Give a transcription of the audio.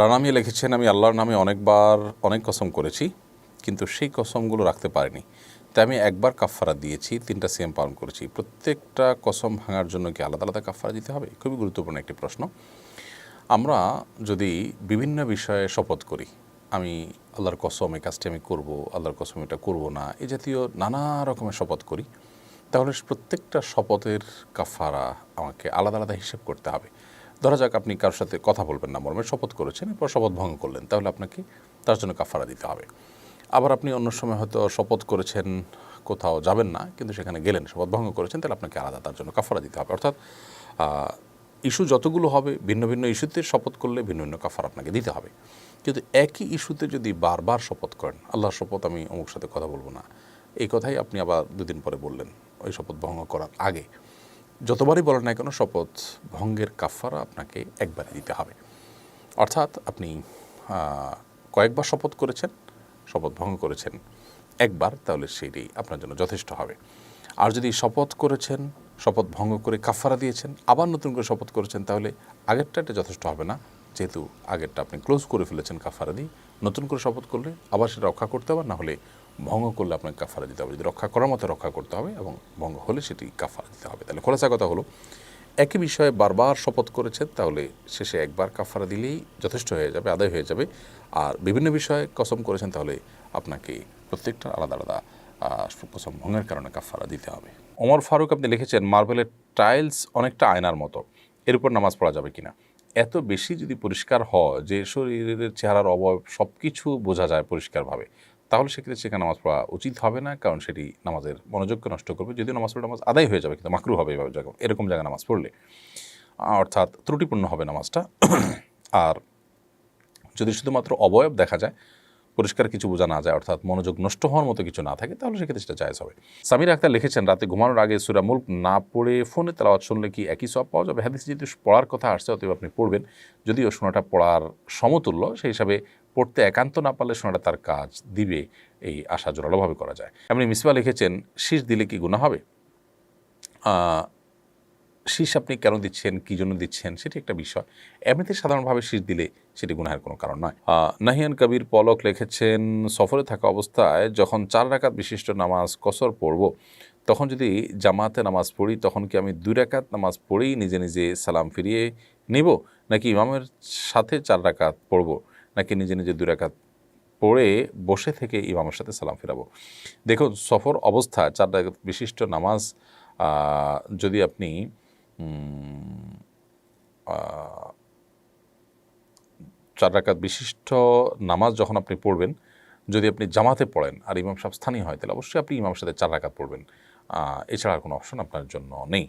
রানামি লিখেছেন, আমি আল্লাহর নামে অনেকবার অনেক কসম করেছি, কিন্তু সেই কসমগুলো রাখতে পারিনি। তাই আমি একবার কাফফারা দিয়েছি, তিনটা সিএম পালন করেছি। প্রত্যেকটা কসম ভাঙার জন্য কি আলাদা আলাদা কাফফারা দিতে হবে? খুবই গুরুত্বপূর্ণ একটি প্রশ্ন। আমরা যদি বিভিন্ন বিষয়ে শপথ করি, আমি আল্লাহর কসম, এই কাজটি আমি করব, আল্লাহর কসম এটা করব না, এ জাতীয় নানা রকমের শপথ করি, তাহলে প্রত্যেকটা শপথের কাফারা আমাকে আলাদা আলাদা হিসেব করতে হবে। ধরা যাক আপনি কারোর সাথে কথা বলবেন না, মর্মে শপথ করেছেন, এরপর শপথ ভঙ্গ করলেন, তাহলে আপনাকে তার জন্য কাফারা দিতে হবে। আবার আপনি অন্য সময় হয়তো শপথ করেছেন, কোথাও যাবেন না, কিন্তু সেখানে গেলেন, শপথ ভঙ্গ করেছেন, তাহলে আপনাকে আলাদা তার জন্য কাফারা দিতে হবে। অর্থাৎ ইস্যু যতগুলো হবে, ভিন্ন ভিন্ন ইস্যুতে শপথ করলে ভিন্ন ভিন্ন কাফার আপনাকে দিতে হবে। কিন্তু একই ইস্যুতে যদি বারবার শপথ করেন, আল্লাহর শপথ আমি অমুক সাথে কথা বলব না, এই কথাই আপনি আবার দুদিন পরে বললেন, ওই শপথ ভঙ্গ করার আগে। যতবারই বলেন না কেন, শপথ ভঙ্গের কাফারা আপনাকে একবারই দিতে হবে। অর্থাৎ আপনি কয়েকবার শপথ করেছেন, শপথ ভঙ্গ করেছেন, একবার তাহলে সেটি আপনার জন্য যথেষ্ট হবে। আর যদি শপথ করেছেন, শপথ ভঙ্গ করে কাফারা দিয়েছেন, আবার নতুন করে শপথ করেছেন, তাহলে আগেরটা এটা যথেষ্ট হবে না। যেহেতু আগেরটা আপনি ক্লোজ করে ফেলেছেন কাফারা দিয়ে, নতুন করে শপথ করলে আবার সেটা রক্ষা করতে হবে, না হলে ভঙ্গ করলে আপনাকে কাফারা দিতে হবে। যদি রক্ষা করার মতো রক্ষা করতে হবে এবং ভঙ্গ হলে সেটি কাফারা দিতে হবে। তাহলে খোলাসা কথা হলো, একই বিষয়ে বারবার শপথ করেছেন, তাহলে শেষে একবার কাফারা দিলেই যথেষ্ট হয়ে যাবে, আদায় হয়ে যাবে। আর বিভিন্ন বিষয়ে কসম করেছেন, তাহলে আপনাকে প্রত্যেকটা আলাদা আলাদা কসম ভঙ্গের কারণে কাফারা দিতে হবে। ওমর ফারুক আপনি লিখেছেন, মার্বেলের টাইলস অনেকটা আয়নার মতো, এর উপর নামাজ পড়া যাবে কিনা? এত বেশি যদি পরিষ্কার হয়, যে শরীরের চেহারার অভাব সব কিছু বোঝা যায় পরিষ্কারভাবে তাহলে সেক্ষেত্রে সেখানে নামাজ পড়া উচিত হবে না, কারণ সেটি নামাজের মনোযোগকে নষ্ট করবে। যদিও নামাজ পড়লে নামাজ আদায় হয়ে যাবে, কিন্তু মাকরু হবে এরকম জায়গায় নামাজ পড়লে। অর্থাৎ ত্রুটিপূর্ণ হবে নামাজটা। আর যদি শুধুমাত্র অবয়ব দেখা যায়, পরিষ্কার কিছু বোঝা না যায়, অর্থাৎ মনোযোগ নষ্ট হওয়ার মতো কিছু না থাকে, তাহলে সেক্ষেত্রে সেটা জায়জ হবে। সামির আক্তার লিখেছেন, রাতে ঘুমানোর আগে সুরা মুল্ক না পড়ে ফোনে তেলাওয়াত শুনলে কি একই সব পাওয়া যাবে? হাদিস যেহেতু পড়ার কথা আসছে, অতএব আপনি পড়বেন। যদিও শোনাটা পড়ার সমতুল্য, সেই হিসাবে পড়তে একান্ত না পারলে শোনাটা তার কাজ দিবে এই আশা জোরালোভাবে করা যায়। এমনি মিসবা লিখেছেন, শীষ দিলে কি গুণা হবে? শীষ আপনি কেন দিচ্ছেন? কী জন্য দিচ্ছেন? সেটি একটা বিষয়। এমনিতে সাধারণভাবে শীষ দিলে সেটি গুনাহের কোনো কারণ নয়। নাহিয়ান কবির পলক লিখেছেন, সফরে থাকা অবস্থায় যখন চার রাকাত বিশিষ্ট নামাজ কসর পড়ব, তখন যদি জামাতে নামাজ পড়ি, তখন কি আমি দুই রাকাত নামাজ পড়েই নিজে নিজে সালাম ফিরিয়ে নেব, নাকি ইমামের সাথে চার রাকাত পড়ব? নাকি নিজে নিজে দুই রাকাত পড়ে বসে থেকে ইমামের সাথে সালাম ফেরাবো? দেখুন, সফর অবস্থা, চার বিশিষ্ট নামাজ যদি আপনি চার রাকাত বিশিষ্ট নামাজ যখন আপনি পড়বেন, যদি আপনি জামাতে পড়েন, আর ইমাম সাহেব স্থানীয় হয়, তাহলে অবশ্যই আপনি ইমামের সাথে চার রাকাত পড়বেন। এছাড়া আর কোনো অপশন আপনার জন্য নেই।